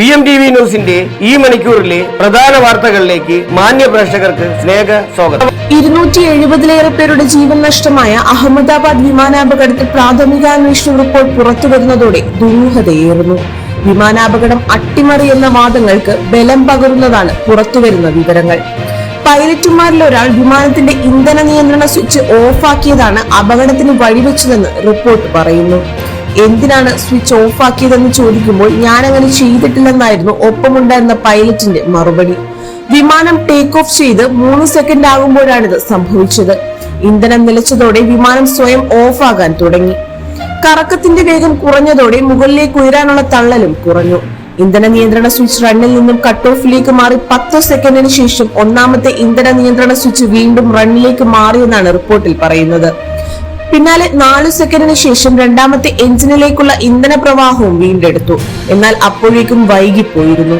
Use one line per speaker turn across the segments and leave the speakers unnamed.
V M T V ന്യൂസിന്റെ ഈ മണിക്കൂറിലെ പ്രധാന വാർത്തകളിലേക്ക് മാന്യ പ്രേക്ഷകർക്ക് സ്നേഹ സ്വാഗതം
ഇരുന്നൂറ്റി എഴുപതിലേറെ പേരുടെ ജീവൻ നഷ്ടമായ അഹമ്മദാബാദ് വിമാനാപകടത്തിൽ പ്രാഥമികാന്വേഷണ റിപ്പോർട്ട് പുറത്തു വരുന്നതോടെ ദുരൂഹതയേറുന്നു വിമാനാപകടം അട്ടിമറി എന്ന വാദങ്ങൾക്ക് ബലം പകരുന്നതാണ് പുറത്തുവരുന്ന വിവരങ്ങൾ പൈലറ്റുമാരിൽ ഒരാൾ വിമാനത്തിന്റെ ഇന്ധന നിയന്ത്രണ സ്വിച്ച് ഓഫാക്കിയതാണ് അപകടത്തിന് വഴിവെച്ചതെന്ന് റിപ്പോർട്ട് പറയുന്നു എന്തിനാണ് സ്വിച്ച് ഓഫ് ആക്കിയതെന്ന് ചോദിക്കുമ്പോൾ ഞാൻ അങ്ങനെ ചെയ്തിട്ടില്ലെന്നായിരുന്നു ഒപ്പമുണ്ടായിരുന്ന പൈലറ്റിന്റെ മറുപടി വിമാനം ടേക്ക് ഓഫ് ചെയ്ത് മൂന്ന് സെക്കൻഡ് ആകുമ്പോഴാണിത് സംഭവിച്ചത് ഇന്ധനം നിലച്ചതോടെ വിമാനം സ്വയം ഓഫ് ആകാൻ തുടങ്ങി കറക്കത്തിന്റെ വേഗം കുറഞ്ഞതോടെ മുകളിലേക്ക് ഉയരാനുള്ള തള്ളലും കുറഞ്ഞു ഇന്ധന നിയന്ത്രണ സ്വിച്ച് റണ്ണിൽ നിന്നും കട്ട് ഓഫിലേക്ക് മാറി പത്ത് സെക്കൻഡിന് ശേഷം ഒന്നാമത്തെ ഇന്ധന നിയന്ത്രണ സ്വിച്ച് വീണ്ടും റണ്ണിലേക്ക് മാറിയെന്നാണ് റിപ്പോർട്ടിൽ പറയുന്നത് പിന്നാലെ നാലു സെക്കൻഡിന് ശേഷം രണ്ടാമത്തെ എഞ്ചിനിലേക്കുള്ള ഇന്ധന പ്രവാഹവും വീണ്ടെടുത്തു എന്നാൽ അപ്പോഴേക്കും വൈകിപ്പോയിരുന്നു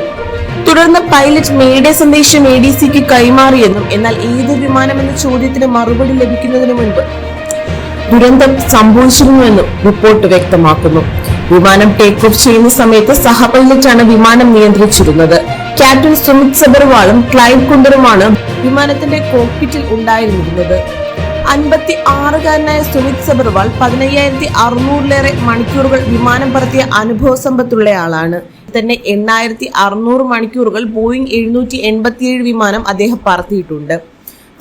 തുടർന്ന് പൈലറ്റ് മേഡ സന്ദേശം എ ഡി സിക്ക് കൈമാറിയെന്നും എന്നാൽ ഏത് വിമാനമെന്ന ചോദ്യത്തിന് മറുപടി ലഭിക്കുന്നതിന് മുൻപ് ദുരന്തം സംഭവിച്ചിരുന്നുവെന്നും റിപ്പോർട്ട് വ്യക്തമാക്കുന്നു വിമാനം ടേക്ക് ഓഫ് ചെയ്യുന്ന സമയത്ത് സഹ പൈലറ്റാണ് വിമാനം നിയന്ത്രിച്ചിരുന്നത് ക്യാപ്റ്റൻ സുമിത് സബർവാളും ക്ലൈവ് കുണ്ടറുമാണ് വിമാനത്തിന്റെ കോക്പിറ്റിൽ ഉണ്ടായിരുന്നിരുന്നത് അൻപത്തി ആറുകാരനായ സുമിത് സബർവാൾ പതിനയ്യായിരത്തി അറുന്നൂറിലേറെ മണിക്കൂറുകൾ വിമാനം പറത്തിയ അനുഭവ സമ്പത്തുള്ളയാളാണ് തന്നെ എണ്ണായിരത്തി അറുന്നൂറ് മണിക്കൂറുകൾ ബോയിങ് എഴുന്നൂറ്റി എൺപത്തിയേഴ് വിമാനം അദ്ദേഹം പറത്തിയിട്ടുണ്ട്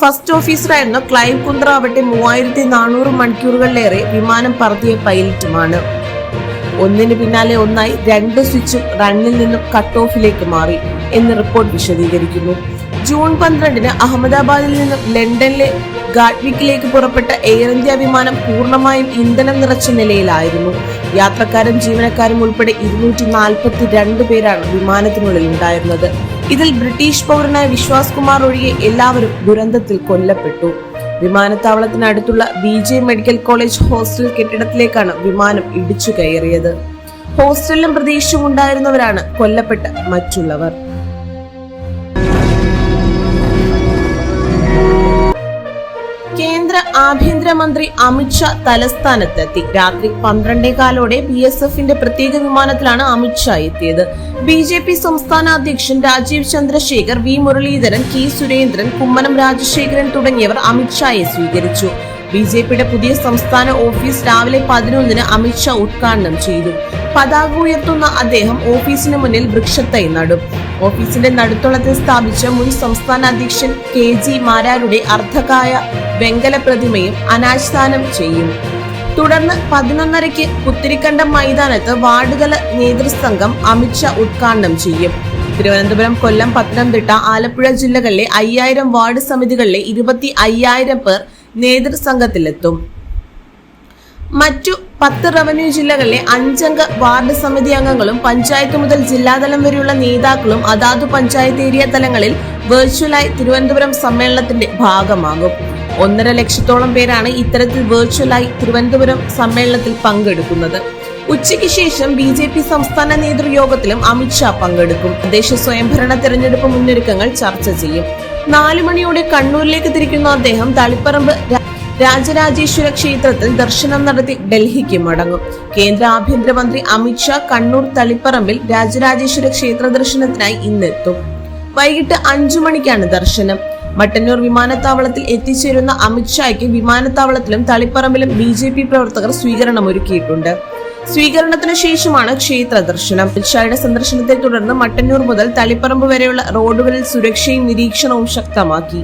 ഫസ്റ്റ് ഓഫീസറായിരുന്ന ക്ലൈവ് കുന്ദ്ര ആവട്ടെ മൂവായിരത്തി നാനൂറ് മണിക്കൂറുകളിലേറെ വിമാനം പറത്തിയ പൈലറ്റുമാണ് ഒന്നിന് പിന്നാലെ ഒന്നായി രണ്ട് സ്വിച്ചും റണ്ണിൽ നിന്നും കട്ട് ഓഫിലേക്ക് മാറി എന്ന് റിപ്പോർട്ട് വിശദീകരിക്കുന്നു ജൂൺ പന്ത്രണ്ടിന് അഹമ്മദാബാദിൽ നിന്ന് ലണ്ടനിലെ ഗാഡ്വിക്കിലേക്ക് പുറപ്പെട്ട എയർ ഇന്ത്യ വിമാനം പൂർണ്ണമായും ഇന്ധനം നിറച്ച നിലയിലായിരുന്നു യാത്രക്കാരും ജീവനക്കാരും ഉൾപ്പെടെ ഇരുന്നൂറ്റി നാൽപ്പത്തി രണ്ട് പേരാണ് വിമാനത്തിനുള്ളിൽ ഉണ്ടായിരുന്നത് ഇതിൽ ബ്രിട്ടീഷ് പൗരനായ വിശ്വാസ് കുമാർ ഒഴികെ എല്ലാവരും ദുരന്തത്തിൽ കൊല്ലപ്പെട്ടു വിമാനത്താവളത്തിനടുത്തുള്ള B J medical college hostel കെട്ടിടത്തിലേക്കാണ് വിമാനം ഇടിച്ചു കയറിയത് ഹോസ്റ്റലിലും പ്രതീക്ഷയും ഉണ്ടായിരുന്നവരാണ് കൊല്ലപ്പെട്ട മറ്റുള്ളവർ കേന്ദ്ര ആഭ്യന്തരമന്ത്രി അമിത്ഷാ തലസ്ഥാനത്തെത്തി രാത്രി പന്ത്രണ്ടേകാലോടെ ബി എസ് എഫിന്റെ പ്രത്യേക വിമാനത്തിലാണ് അമിത്ഷാ എത്തിയത് ബി ജെ പി സംസ്ഥാന അധ്യക്ഷൻ രാജീവ് ചന്ദ്രശേഖർ വി മുരളീധരൻ കെ സുരേന്ദ്രൻ കുമ്മനം രാജശേഖരൻ തുടങ്ങിയവർ അമിത്ഷായെ സ്വീകരിച്ചു ബി ജെ പിയുടെ പുതിയ സംസ്ഥാന ഓഫീസ് രാവിലെ പതിനൊന്നിന് അമിത്ഷാ ഉദ്ഘാടനം ചെയ്തു പതാക ഉയർത്തുന്ന അദ്ദേഹം ഓഫീസിന് മുന്നിൽ വൃക്ഷത്തൈ നടും ഓഫീസിന്റെ നടുത്തളത്തിൽ സ്ഥാപിച്ച മുൻ സംസ്ഥാന അധ്യക്ഷൻ കെ ജി മാരാരുടെ അർദ്ധകായ വെങ്കല പ്രതിമയും അനാച്ഛാദനം ചെയ്യും തുടർന്ന് പതിനൊന്നരയ്ക്ക് പുത്തിരിക്കണ്ടം മൈതാനത്ത് വാർഡുതല നേതൃസംഘം അമിത്ഷാ ഉദ്ഘാടനം ചെയ്യും തിരുവനന്തപുരം കൊല്ലം പത്തനംതിട്ട ആലപ്പുഴ ജില്ലകളിലെ അയ്യായിരം വാർഡ് സമിതികളിലെ ഇരുപത്തി അയ്യായിരം പേർ നേതൃസംഘത്തിലെത്തും മറ്റു പത്ത് റവന്യൂ ജില്ലകളിലെ അഞ്ചംഗ വാർഡ് സമിതി അംഗങ്ങളും പഞ്ചായത്ത് മുതൽ ജില്ലാതലം വരെയുള്ള നേതാക്കളും അതാതു പഞ്ചായത്ത് ഏരിയ തലങ്ങളിൽ വെർച്വലായി തിരുവനന്തപുരം സമ്മേളനത്തിന്റെ ഭാഗമാകും ഒന്നര ലക്ഷത്തോളം പേരാണ് ഇത്തരത്തിൽ വെർച്വലായി തിരുവനന്തപുരം സമ്മേളനത്തിൽ പങ്കെടുക്കുന്നത് ഉച്ചയ്ക്ക് ശേഷം ബി ജെ പി സംസ്ഥാന നേതൃയോഗത്തിലും അമിത്ഷാ പങ്കെടുക്കും തദ്ദേശ സ്വയംഭരണ തെരഞ്ഞെടുപ്പ് മുന്നൊരുക്കങ്ങൾ ചർച്ച ചെയ്യും നാലു മണിയോടെ കണ്ണൂരിലേക്ക് തിരിക്കുന്ന അദ്ദേഹം തളിപ്പറമ്പ് രാജരാജേശ്വര ക്ഷേത്രത്തിൽ ദർശനം നടത്തി ഡൽഹിക്ക് മടങ്ങും കേന്ദ്ര ആഭ്യന്തരമന്ത്രി അമിത്ഷാ കണ്ണൂർ തളിപ്പറമ്പിൽ രാജരാജേശ്വര ക്ഷേത്ര ദർശനത്തിനായി ഇന്നെത്തും വൈകിട്ട് അഞ്ചു മണിക്കാണ് ദർശനം മട്ടന്നൂർ വിമാനത്താവളത്തിൽ എത്തിച്ചേരുന്ന അമിത്ഷായ്ക്ക് വിമാനത്താവളത്തിലും തളിപ്പറമ്പിലും ബി പ്രവർത്തകർ സ്വീകരണമൊരുക്കിയിട്ടുണ്ട് സ്വീകരണത്തിന് ശേഷമാണ് ക്ഷേത്ര ദർശനം ഷായുടെ സന്ദർശനത്തെ തുടർന്ന് മട്ടന്നൂർ മുതൽ തളിപ്പറമ്പ് വരെയുള്ള റോഡുകളിൽ സുരക്ഷയും നിരീക്ഷണവും ശക്തമാക്കി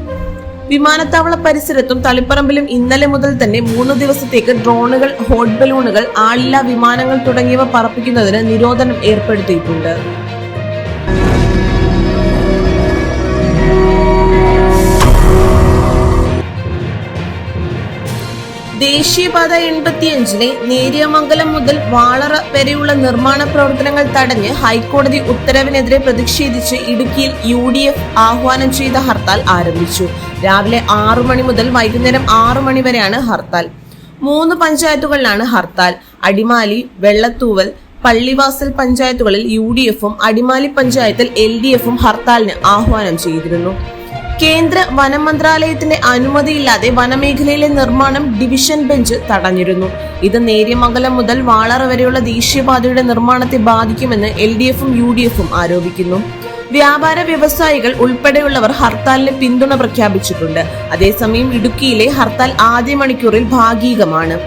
വിമാനത്താവള പരിസരത്തും തളിപ്പറമ്പിലും ഇന്നലെ മുതൽ തന്നെ മൂന്ന് ദിവസത്തേക്ക് ഡ്രോണുകൾ ഹോട്ട് ബലൂണുകൾ ആളില്ലാ വിമാനങ്ങൾ തുടങ്ങിയവ പറപ്പിക്കുന്നതിന് നിരോധനം ഏർപ്പെടുത്തിയിട്ടുണ്ട് ദേശീയപാത എൺപത്തിയഞ്ചിനെ നേരിയമംഗലം മുതൽ വാളറ വരെയുള്ള നിർമ്മാണ പ്രവർത്തനങ്ങൾ തടഞ്ഞ് ഹൈക്കോടതി ഉത്തരവിനെതിരെ പ്രതിഷേധിച്ച് ഇടുക്കിയിൽ യു ഡി എഫ് ആഹ്വാനം ചെയ്ത ഹർത്താൽ ആരംഭിച്ചു രാവിലെ ആറു മണി മുതൽ വൈകുന്നേരം ആറു മണി വരെയാണ് ഹർത്താൽ മൂന്ന് പഞ്ചായത്തുകളിലാണ് ഹർത്താൽ അടിമാലി വെള്ളത്തൂവൽ പള്ളിവാസൽ പഞ്ചായത്തുകളിൽ യു ഡി എഫും അടിമാലി പഞ്ചായത്തിൽ എൽ ഡി എഫും ഹർത്താലിന് ആഹ്വാനം ചെയ്തിരുന്നു കേന്ദ്ര വനം മന്ത്രാലയത്തിന്റെ അനുമതിയില്ലാതെ വനമേഖലയിലെ നിർമ്മാണം ഡിവിഷൻ ബെഞ്ച് തടഞ്ഞിരുന്നു ഇത് നേര്യമംഗലം മുതൽ വാളറ വരെയുള്ള ദേശീയപാതയുടെ നിർമ്മാണത്തെ ബാധിക്കുമെന്ന് എൽ ഡി എഫും യു ഡി എഫും ആരോപിക്കുന്നു വ്യാപാര വ്യവസായികൾ ഉൾപ്പെടെയുള്ളവർ ഹർത്താലിന് പിന്തുണ പ്രഖ്യാപിച്ചിട്ടുണ്ട് അതേസമയം ഇടുക്കിയിലെ ഹർത്താൽ ആദ്യ മണിക്കൂറിൽ ഭാഗികമാണ്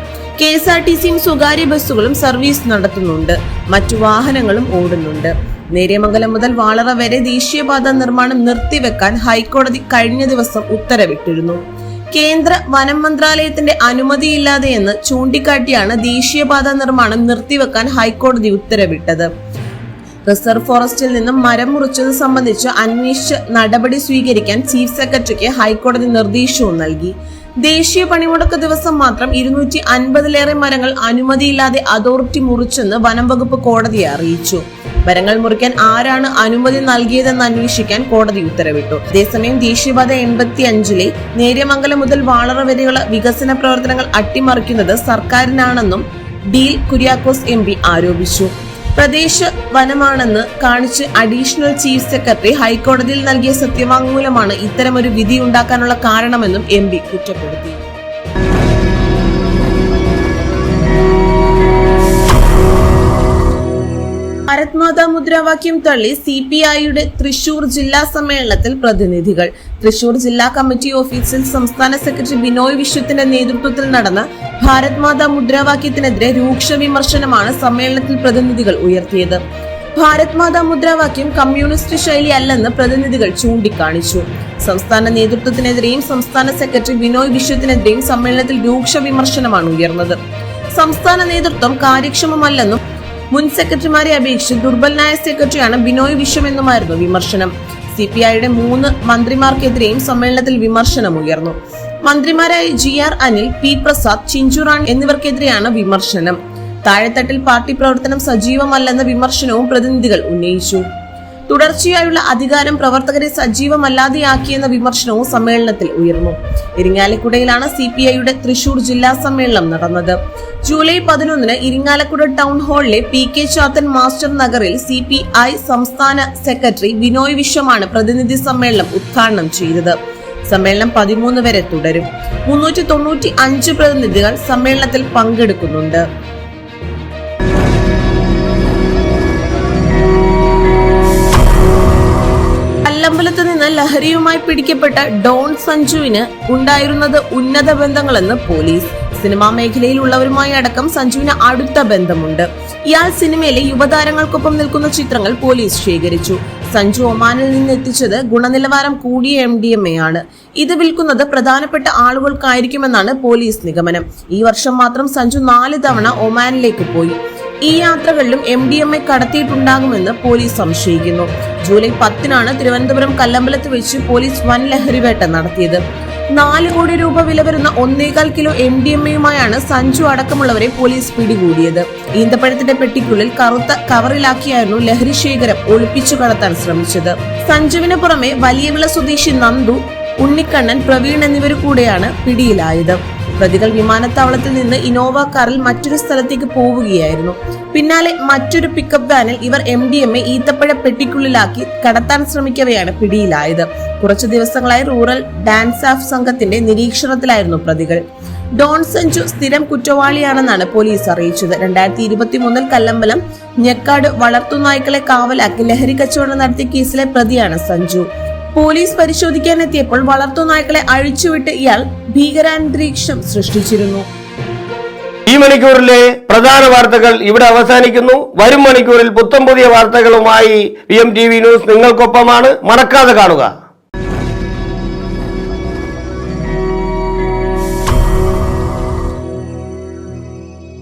കെ എസ് ആർ ടി സിയും സ്വകാര്യ ബസ്സുകളും സർവീസ് നടത്തുന്നുണ്ട് മറ്റു വാഹനങ്ങളും ഓടുന്നുണ്ട് നേര്യമംഗലം മുതൽ വാളറ വരെ ദേശീയപാത നിർമ്മാണം നിർത്തിവെക്കാൻ ഹൈക്കോടതി കഴിഞ്ഞ ദിവസം ഉത്തരവിട്ടിരുന്നു കേന്ദ്ര വനം മന്ത്രാലയത്തിന്റെ അനുമതിയില്ലാതെയെന്ന് ചൂണ്ടിക്കാട്ടിയാണ് ദേശീയപാത നിർമ്മാണം നിർത്തിവെക്കാൻ ഹൈക്കോടതി ഉത്തരവിട്ടത് റിസർവ് ഫോറസ്റ്റിൽ നിന്നും മരം മുറിച്ചത് സംബന്ധിച്ച് അന്വേഷിച്ച് നടപടി സ്വീകരിക്കാൻ ചീഫ് സെക്രട്ടറിക്ക് ഹൈക്കോടതി നിർദ്ദേശവും നൽകി ദേശീയ പണിമുടക്ക് ദിവസം മാത്രം ഇരുന്നൂറ്റി അൻപതിലേറെ മരങ്ങൾ അനുമതിയില്ലാതെ അതോറിറ്റി മുറിച്ചെന്ന് വനം വകുപ്പ് കോടതിയെ അറിയിച്ചു മരങ്ങൾ മുറിക്കാൻ ആരാണ് അനുമതി നൽകിയതെന്ന് അന്വേഷിക്കാൻ കോടതി ഉത്തരവിട്ടു അതേസമയം ദേശീയപാത എൺപത്തി അഞ്ചിലെ നേര്യമംഗലം മുതൽ വാളറ വരെയുള്ള വികസന പ്രവർത്തനങ്ങൾ അട്ടിമറിക്കുന്നത് സർക്കാരിനാണെന്നും ഡീൽ കുര്യാക്കോസ് എം ആരോപിച്ചു പ്രദേശ വനമാണെന്ന് കാണിച്ച് അഡീഷണൽ ചീഫ് സെക്രട്ടറി ഹൈക്കോടതിയിൽ നൽകിയ സത്യവാങ്മൂലമാണ് ഇത്തരമൊരു വിധി ഉണ്ടാക്കാനുള്ള കാരണമെന്നും എം പി കുറ്റപ്പെടുത്തി ഭാരത്മാതാ മുദ്രാവാക്യം തള്ളി സി പി ഐയുടെ തൃശൂർ ജില്ലാ സമ്മേളനത്തിൽ പ്രതിനിധികൾ തൃശൂർ ജില്ലാ കമ്മിറ്റി ഓഫീസിൽ സംസ്ഥാന സെക്രട്ടറി ബിനോയ് വിശ്വത്തിന്റെ നേതൃത്വത്തിൽ നടന്ന ഭാരത് മാതാ മുദ്രാവാക്യത്തിനെതിരെ രൂക്ഷ വിമർശനമാണ് സമ്മേളനത്തിൽ പ്രതിനിധികൾ ഉയർത്തിയത് ഭാരത് മാതാ മുദ്രാവാക്യം കമ്മ്യൂണിസ്റ്റ് ശൈലി അല്ലെന്ന് പ്രതിനിധികൾ ചൂണ്ടിക്കാണിച്ചു സംസ്ഥാന നേതൃത്വത്തിനെതിരെയും സംസ്ഥാന സെക്രട്ടറി ബിനോയ് വിശ്വത്തിനെതിരെയും സമ്മേളനത്തിൽ രൂക്ഷ വിമർശനമാണ് ഉയർന്നത് സംസ്ഥാന നേതൃത്വം കാര്യക്ഷമമല്ലെന്നും മുൻ സെക്രട്ടറിമാരെ അപേക്ഷിച്ച് ദുർബലനായ സെക്രട്ടറിയാണ് ബിനോയ് വിശ്വം എന്നുമായിരുന്നു വിമർശനം സി പി ഐയുടെ മൂന്ന് മന്ത്രിമാർക്കെതിരെയും സമ്മേളനത്തിൽ വിമർശനം ഉയർന്നു മന്ത്രിമാരായ G R Anil P Prasad Chinchurani എന്നിവർക്കെതിരെയാണ് വിമർശനം താഴെത്തട്ടിൽ പാർട്ടി പ്രവർത്തനം സജീവമല്ലെന്ന വിമർശനവും പ്രതിനിധികൾ ഉന്നയിച്ചു തുടർച്ചയായുള്ള അധികാരം പ്രവർത്തകരെ സജീവമല്ലാതെയാക്കിയെന്ന വിമർശനവും സമ്മേളനത്തിൽ ഉയർന്നു ഇരിങ്ങാലക്കുടയിലാണ് സി പി ഐയുടെ തൃശൂർ ജില്ലാ സമ്മേളനം നടന്നത് ജൂലൈ പതിനൊന്നിന് ഇരിങ്ങാലക്കുട ടൗൺ ഹാളിലെ പി കെ ചാത്തൻ മാസ്റ്റർ നഗറിൽ സി പി ഐ സംസ്ഥാന സെക്രട്ടറി ബിനോയ് വിശ്വമാണ് പ്രതിനിധി സമ്മേളനം ഉദ്ഘാടനം ചെയ്തത് സമ്മേളനം പതിമൂന്ന് വരെ തുടരും മുന്നൂറ്റി തൊണ്ണൂറ്റി അഞ്ച് പ്രതിനിധികൾ സമ്മേളനത്തിൽ പങ്കെടുക്കുന്നുണ്ട് കല്ലമ്പലത്ത് നിന്ന് ലഹരിയുമായി പിടിക്കപ്പെട്ട ഡോൺ സഞ്ജുവിന് ഉണ്ടായിരുന്നത് ഉന്നത ബന്ധങ്ങളെന്ന് പോലീസ് സിനിമാ മേഖലയിലുള്ളവരുമായി അടക്കം സഞ്ജുവിന് അടുത്ത ബന്ധമുണ്ട് ഇയാൾ സിനിമയിലെ യുവതാരങ്ങൾക്കൊപ്പം നിൽക്കുന്ന ചിത്രങ്ങൾ പോലീസ് ശേഖരിച്ചു സഞ്ജു ഒമാനിൽ നിന്ന് എത്തിച്ചത് ഗുണനിലവാരം കൂടിയ എം ഡി എം എ ആണ് ഇത് വിൽക്കുന്നത് പ്രധാനപ്പെട്ട ആളുകൾക്കായിരിക്കുമെന്നാണ് പോലീസ് നിഗമനം ഈ വർഷം മാത്രം സഞ്ജു നാല് തവണ ഒമാനിലേക്ക് പോയി ഈ യാത്രകളിലും എം ഡി എം എ കടത്തിയിട്ടുണ്ടാകുമെന്ന് പോലീസ് സംശയിക്കുന്നു ജൂലൈ പത്തിനാണ് തിരുവനന്തപുരം കല്ലമ്പലത്ത് വെച്ച് പോലീസ് വൻ ലഹരിവേട്ട നടത്തിയത് നാല് കോടി രൂപ വില വരുന്ന ഒന്നേകാൽ കിലോ എം ഡി എം എയുമായാണ് സഞ്ജു അടക്കമുള്ളവരെ പോലീസ് പിടികൂടിയത് ഈന്തപ്പഴത്തിന്റെ പെട്ടിക്കുള്ളിൽ കറുത്ത കവറിലാക്കിയായിരുന്നു ലഹരി ശേഖരം ഒളിപ്പിച്ചു കടത്താൻ ശ്രമിച്ചത് സഞ്ജുവിന് പുറമെ വലിയവിള സ്വദേശി നന്ദു ഉണ്ണിക്കണ്ണൻ പ്രവീൺ എന്നിവരും കൂടെയാണ് പിടിയിലായത് പ്രതികൾ വിമാനത്താവളത്തിൽ നിന്ന് ഇനോവ കാറിൽ മറ്റൊരു സ്ഥലത്തേക്ക് പോവുകയായിരുന്നു പിന്നാലെ മറ്റൊരു പിക്കപ്പ് വാനിൽ ഇവർ എം ഡി എം എ ഈത്തപ്പഴ പെട്ടിക്കുള്ളിലാക്കി കടത്താൻ ശ്രമിക്കവെയാണ് പിടിയിലായത് കുറച്ചു ദിവസങ്ങളായി റൂറൽ ഡാൻസ് ആഫ് സംഘത്തിന്റെ നിരീക്ഷണത്തിലായിരുന്നു പ്രതികൾ ഡോൺ സഞ്ജു സ്ഥിരം കുറ്റവാളിയാണെന്നാണ് പോലീസ് അറിയിച്ചത് രണ്ടായിരത്തി ഇരുപത്തി മൂന്നിൽ കല്ലമ്പലം ഞെക്കാട് വളർത്തുനായ്ക്കളെ കാവലാക്കി ലഹരി കച്ചവടം നടത്തിയ കേസിലെ പ്രതിയാണ് സഞ്ജു പോലീസ് പരിശോധിക്കാനെത്തിയപ്പോൾ വളർത്തുനായ്ക്കളെ അഴിച്ചുവിട്ട് ഇയാൾ ഭീകരാന്തരീക്ഷം സൃഷ്ടിച്ചിരുന്നു
ഈ മണിക്കൂറിലെ പ്രധാന വാർത്തകൾ ഇവിടെ അവസാനിക്കുന്നു വരും മണിക്കൂറിൽ പുത്തം പുതിയ വാർത്തകളുമായി P M T V news നിങ്ങൾക്കൊപ്പമാണ് മറക്കാതെ കാണുക